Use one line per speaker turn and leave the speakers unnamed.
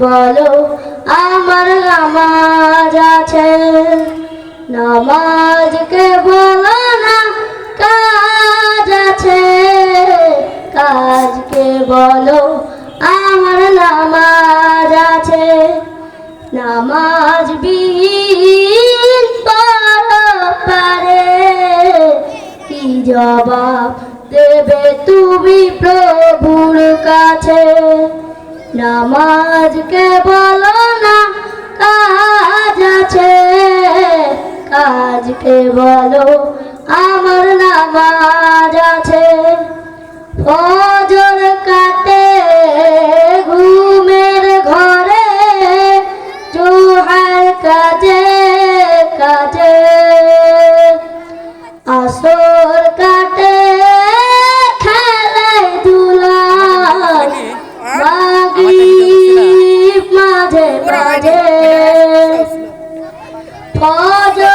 বলো, আমার নামাজ আছে? নামাজকে বলো না, কাজ আছে? কাজকে বলো, আমার নামাজ আছে? নামাজ বিহীন পারে। কি জবাব দেবে তুমি প্রভুর কাছে? নামাজকে বলো না? কাজ আছে। কাজকে বলো, আমার নামাজ আছে। ফজর কাটে ঘুমের ঘরে, জোহার কাজে কাজে। আসর Bộ.